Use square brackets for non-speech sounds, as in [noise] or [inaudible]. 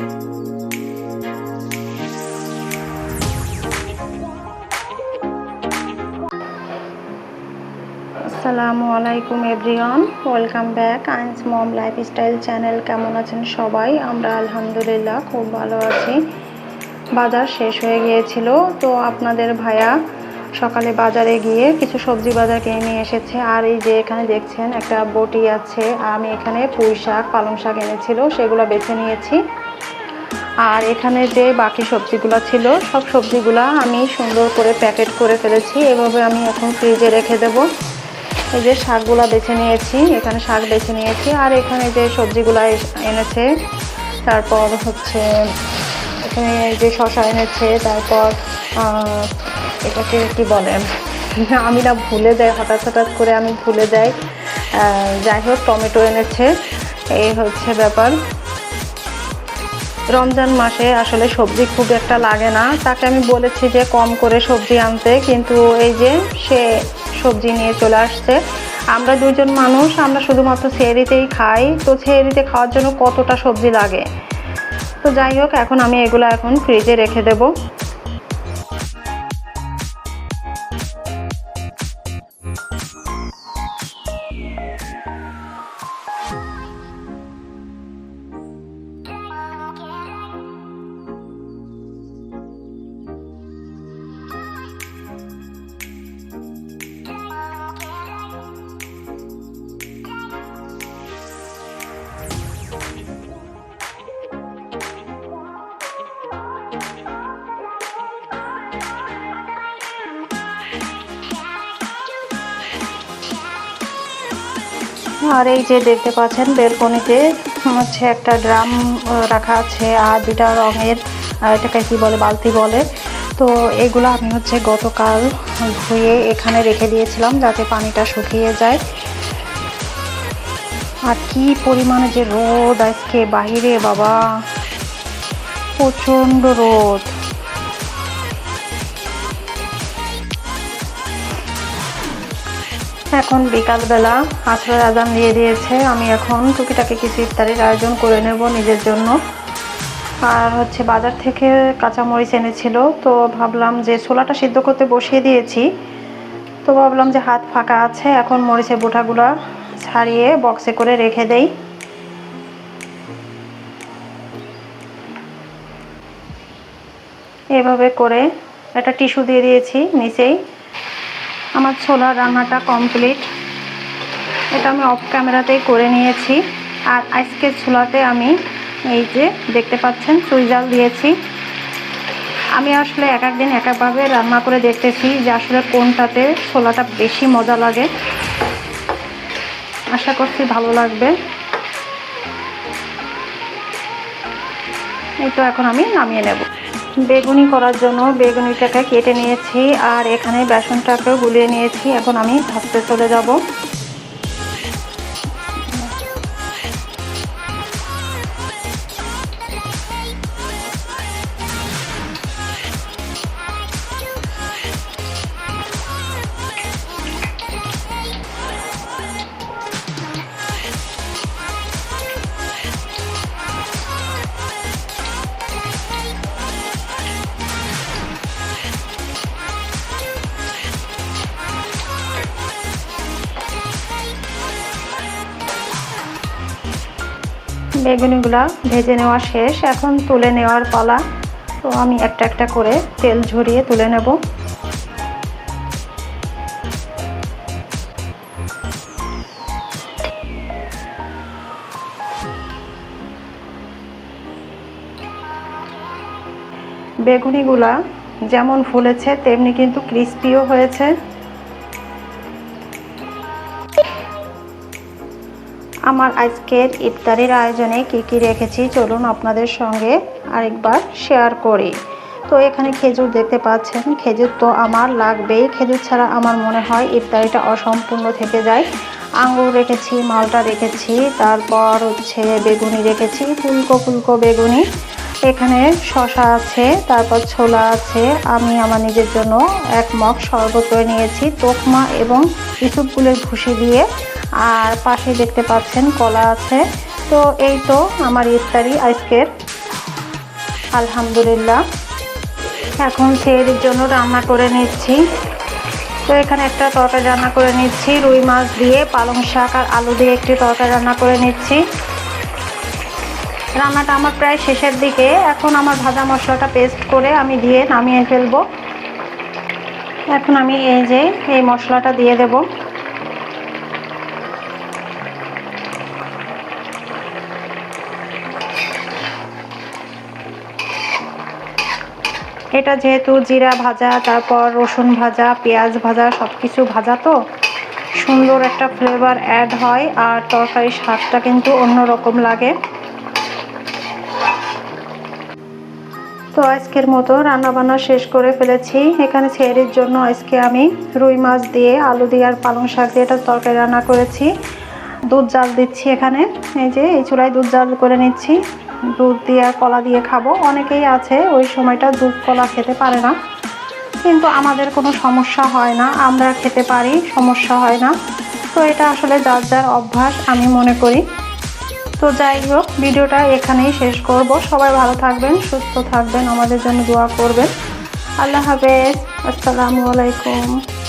আসসালামু আলাইকুম, everyone. Welcome back. আইন্স mom lifestyle channel. কেমন আছেন সবাই? আমরা আলহামদুলিল্লাহ খুব ভালো আছি। বাজার শেষ হয়ে গিয়েছিল। তো আপনাদের ভাইয়া সকালে বাজারে গিয়ে কিছু সবজি বাজার কিনে নিয়ে এসেছে। আর এই যে এখানে দেখছেন, একটা বটি আছে। আমি এখানে পুঁই শাক পালং শাক এনেছিল। সেগুলো বেছে নিয়েছি। আর এখানে যে বাকি সবজিগুলো ছিল, সব সবজিগুলো আমি সুন্দর করে প্যাকেট করে ফেলেছি। এভাবে আমি এখন ফ্রিজে রেখে দেব। এই যে শাকগুলো বেছে নিয়েছি, এখানে শাক বেছে নিয়েছি। আর এখানে যে সবজিগুলো এনেছে, তারপর হচ্ছে এখানে যে শশা এনেছে, তারপর এটাকে কি বলে? [laughs] আমি না ভুলে যাই, হঠাৎ হঠাৎ করে আমি ভুলে যাই। যাই হোক, টমেটো এনেছে। এই হচ্ছে ব্যাপার। রমজান মাসে আসলে সবজি খুব একটা লাগে না। তাকে আমি বলেছি যে কম করে সবজি আনতে, কিন্তু এই যে সে সবজি নিয়ে চলে আসছে। আমরা দুজন মানুষ, আমরা শুধুমাত্র সেহরিতেই খাই। তো সেহরিতে খাওয়ার জন্য কতটা সবজি লাগে? তো যাই হোক, এখন আমি এগুলো এখন ফ্রিজে রেখে দেবো। আর এই যে দেখতে পাচ্ছেন বেলকনিতে হচ্ছে একটা ড্রাম রাখা আছে আর দুটা রঙের এটাকে কি বলে, বালতি বলে। তো এগুলো আমি হচ্ছে গতকাল ধুয়ে এখানে রেখে দিয়েছিলাম যাতে পানিটা শুকিয়ে যায়। আর কি পরিমাণে যে রোদ আজকে বাইরে বাবা, প্রচণ্ড রোদ। এখন বিকালবেলা আসরের আজান দিয়ে দিয়েছে। আমি এখন টুকিটাকি কিছু ইফতারির আয়োজন করে নেব নিজের জন্য। আর হচ্ছে বাজার থেকে কাঁচামরিচ এনেছিল, তো ভাবলাম যে ছোলাটা সিদ্ধ করতে বসিয়ে দিয়েছি। তো ভাবলাম যে হাত ফাঁকা আছে, এখন মরিচের বোটাগুলো ছাড়িয়ে বক্সে করে রেখে দেই। এভাবে করে একটা টিস্যু দিয়ে দিয়েছি নিচেই। আমার ছোলার রান্নাটা কমপ্লিট এটা আমি অফ ক্যামেরাতেই করে নিয়েছি। আর আজকের ছোলাতে আমি এই যে দেখতে পাচ্ছেন, চুই জাল দিয়েছি। আমি আসলে এক একদিন এক একভাবে রান্না করে দেখতেছি যে আসলে কোনটাতে ছোলাটা বেশি মজা লাগে। আশা করছি ভালো লাগবে। এই তো এখন আমি নামিয়ে নেব। বেগুনি করার জন্য বেগুনিটাকে কেটে নিয়েছি আর এখানে বেসনটাকেও গুলিয়ে নিয়েছি। এখন আমি ভাজতে চলে যাব। বেগুনিগুলা ভেজে নেওয়া শেষ। এখন তুলে নেওয়ার পালা। তো আমি একটা একটা করে তেল ঝরিয়ে তুলে নেব। বেগুনিগুলা যেমন ফুলেছে, তেমনি কিন্তু ক্রিস্পিও হয়েছে। আমার আজকের ইফতারির আয়োজনে কি কি রেখেছি, চলুন আপনাদের সঙ্গে আরেকবার শেয়ার করি। তো এখানে খেজুর দেখতে পাচ্ছেন, খেজুর তো আমার লাগবেই। খেজুর ছাড়া আমার মনে হয় ইফতারিটা অসম্পূর্ণ থেকে যায়। আঙুর রেখেছি, মালটা রেখেছি, তারপর হচ্ছে বেগুনি রেখেছি, ফুলকো ফুলকো বেগুনি। এখানে শশা আছে, তারপর ছোলা আছে। আমি আমার নিজের জন্য এক মগ শরবত করে নিয়েছি, তোকমা এবং ইসুপগুলের ভুসি দিয়ে। আর পাশে দেখতে পাচ্ছেন কলা আছে। তো এই তো আমার ইফতারি আজকের। আলহামদুলিল্লাহ। এখন সেহেরির জন্য রান্না করে নিচ্ছি। তো এখানে একটা তরকারি রান্না করে নিচ্ছি, রুই মাছ দিয়ে, পালং শাক আর আলু দিয়ে একটি তরকারি রান্না করে নিচ্ছি। রান্নাটা আমার প্রায় শেষের দিকে। এখন আমার ভাজা মশলাটা পেস্ট করে আমি দিয়ে নামিয়ে ফেলব। এখন আমি এই যে এই মশলাটা দিয়ে দেব। এটা যেহেতু জিরা ভাজা, তারপর রসুন ভাজা, পেঁয়াজ ভাজা সব কিছু ভাজা তো, সুন্দর একটা ফ্লেভার অ্যাড হয় আর তরকারির স্বাদটা কিন্তু অন্যরকম লাগে। তো আজকের মতো রান্না বান্না শেষ করে ফেলেছি। এখানে ছেড়ির জন্য আজকে আমি রুই মাছ দিয়ে আলু দিয়ে আর পালং শাক দিয়ে এটা তরকারি রান্না করেছি। দুধ জাল দিচ্ছি এখানে, এই যে এই চুলায় দুধ জাল করে নিচ্ছি। দুধ দিয়ে, কলা দিয়ে খাব। অনেকেই আছে, ওই সময়টা দুধ কলা খেতে পারে না। কিন্তু আমাদের কোনো সমস্যা হয় না, আমরা খেতে পারি, সমস্যা হয় না। তো এটা আসলে যার যার অভ্যাস, আমি মনে করি। তো যাই হোক, ভিডিওটা এখানেই শেষ করব। সবাই ভালো থাকবেন, সুস্থ থাকবেন, আমাদের জন্য দোয়া করবেন। আল্লাহ হাফেজ, আসসালামু আলাইকুম।